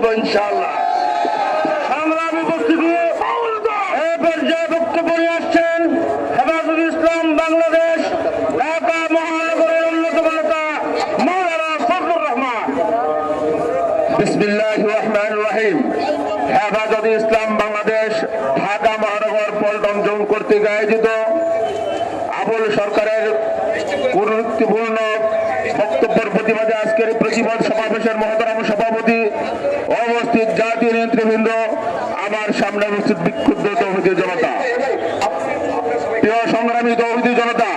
দিব ইনশাল্লাহ ইসলাম বাংলাদেশ, ঢাকা মহানগর পল্টন জোন কর্তৃক আয়োজিত আবুল সরকারের গুরুত্বপূর্ণ বক্তব্যের প্রতিবাদে আজকের প্রতিবাদ সমাবেশের মহাতারাম ভারতীয় জনতা। প্রিয় সংগ্রামী তৌহিদি জনতা,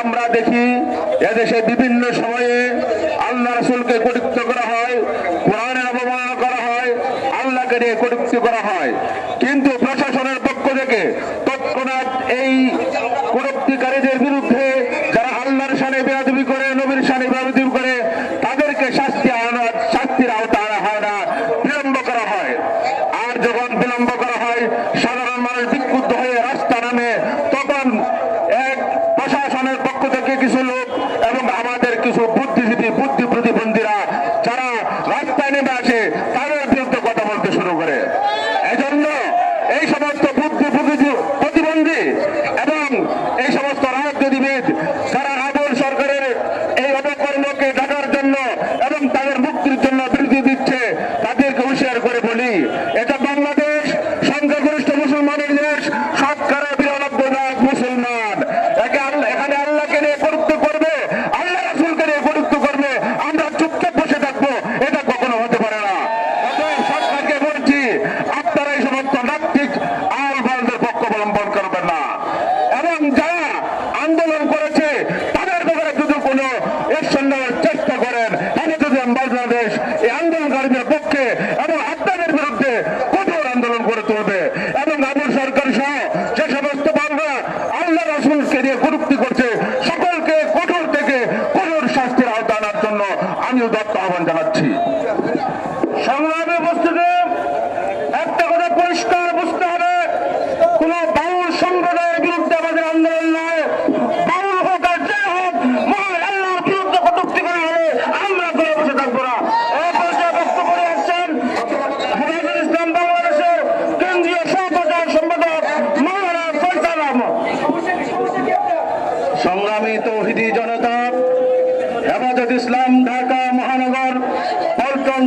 আমরা দেখি এদেশে বিভিন্ন সময়ে আল্লাহ রসুলকে কটিত্ব করা হয়, কোরআনের অবমাননা করা হয়, আল্লাহকে নিয়ে কটিত্ব করা হয়।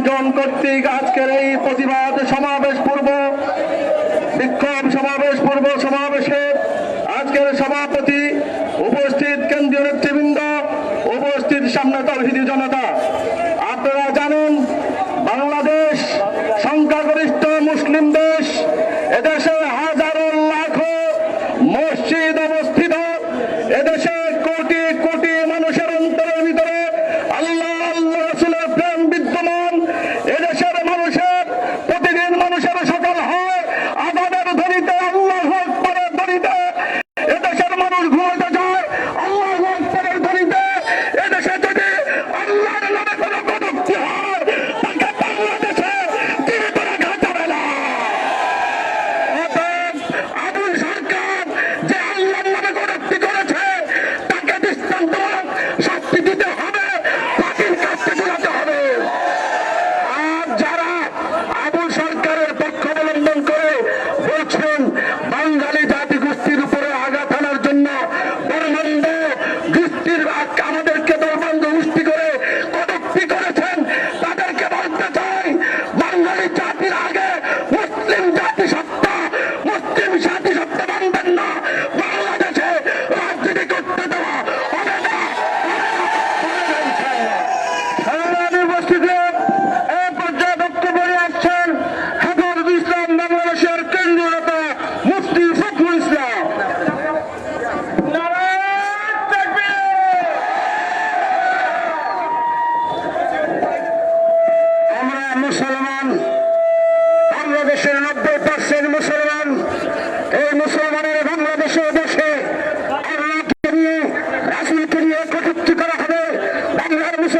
বন্টন কর্তৃক আজকের এই প্রতিবাদ সমাবেশ পূর্ব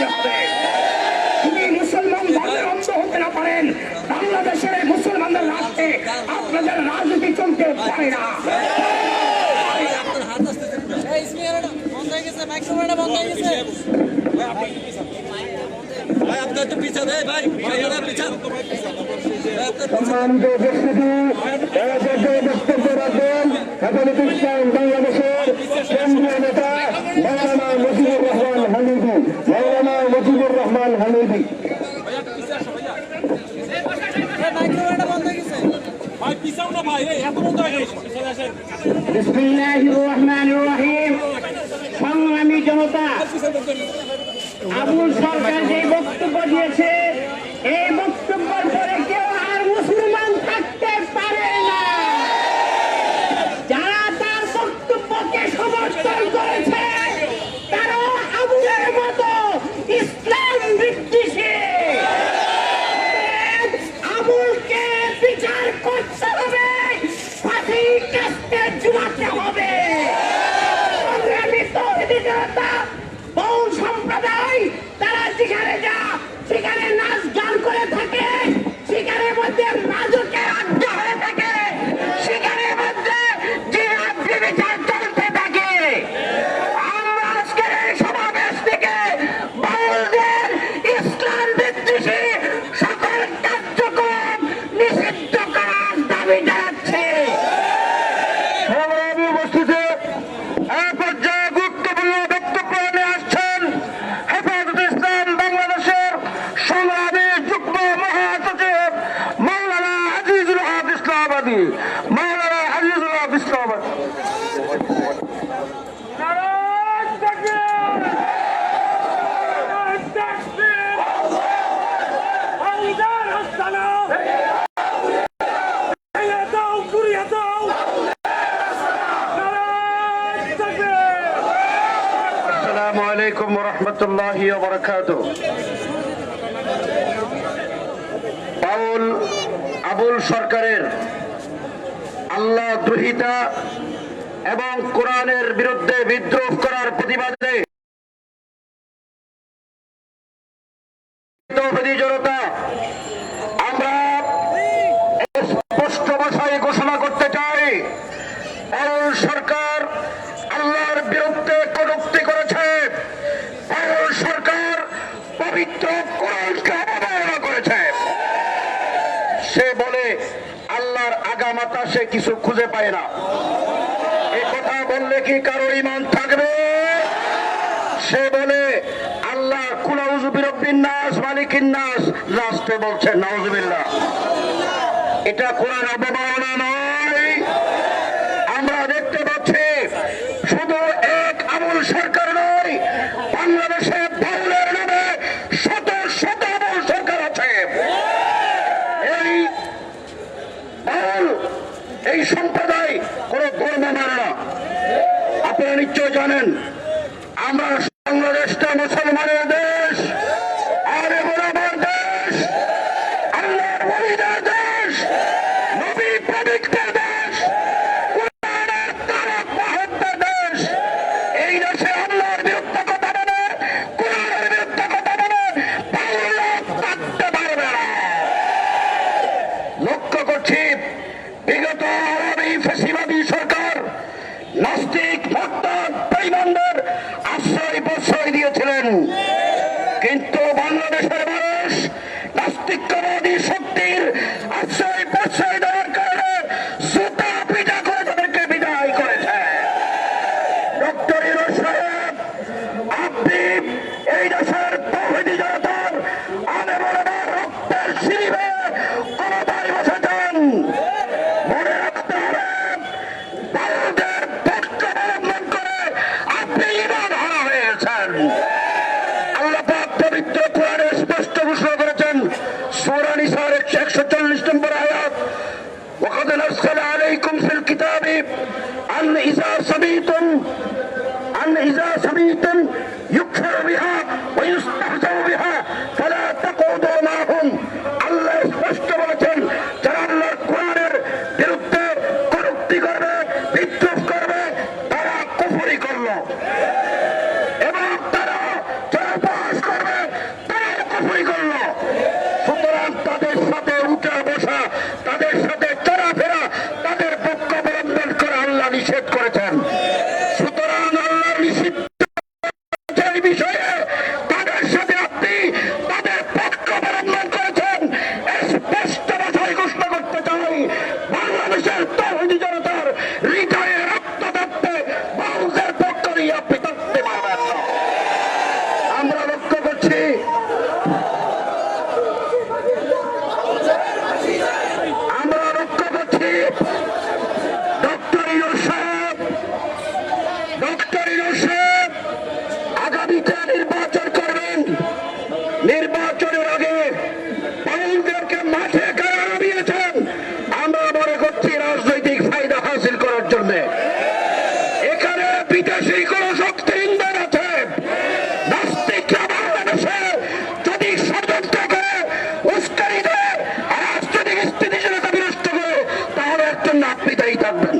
করতে হবে। তিনি মুসলমান ভাবে অন্ধ হতে না পারেন, বাংলাদেশের মুসলমানদের রাষ্ট্রে আপনাদের রাজনীতি চলতে পারে না। সম্মানিত উপস্থিতি বক্তব্য রাখবেন বাংলাদেশের কেন্দ্রীয় নেতা সংগ্রামী জনতা আবুল সরকার যে বক্তব্য দিয়েছে এই বক্তব্য আলাইকুম রহমতুল্লাহ বাউল আবুল সরকারের আল্লাহ দ্রোহিতা এবং কোরআনের বিরুদ্ধে বিদ্রোহ করার প্রতিবাদে জনতা সরকার আল্লাহর বিরুদ্ধে কটুক্তি করেছে। পবিত্র কোরআনকে অবমাননা করেছে। সে বলে, আল্লাহর আগামাতা সে কিছু খুঁজে পায় না। এ কথা বললে কি কারোর ইমান থাকবে? সে বলে, আল্লাহ কুলাউজুবিরবিন্নাস মালিকিন্নাস রাস্তে বলছে নওজুবিল্লাহ এটা কোরআন অবমাননা নয়। নিশ্চয় জানেন। আমরা কোরআনে স্পষ্ট ঘোষণা করেছেন সুরানি সার একশো চল্লিশ নম্বর আয়াত। وقد نزل عليكم في الكتاب أن إذا سميتم أن إذا سميتم يكفر بها ويستهزأ بها فلا تقعدوا معهم আল্লাহ স্পষ্ট বলেছেন, যারা আল্লাহ কোরআনের বিরুদ্ধে কটুক্তি করবে বিদ্রুপ করবে, তারা কুফরি করল। Yeah. থাকবেন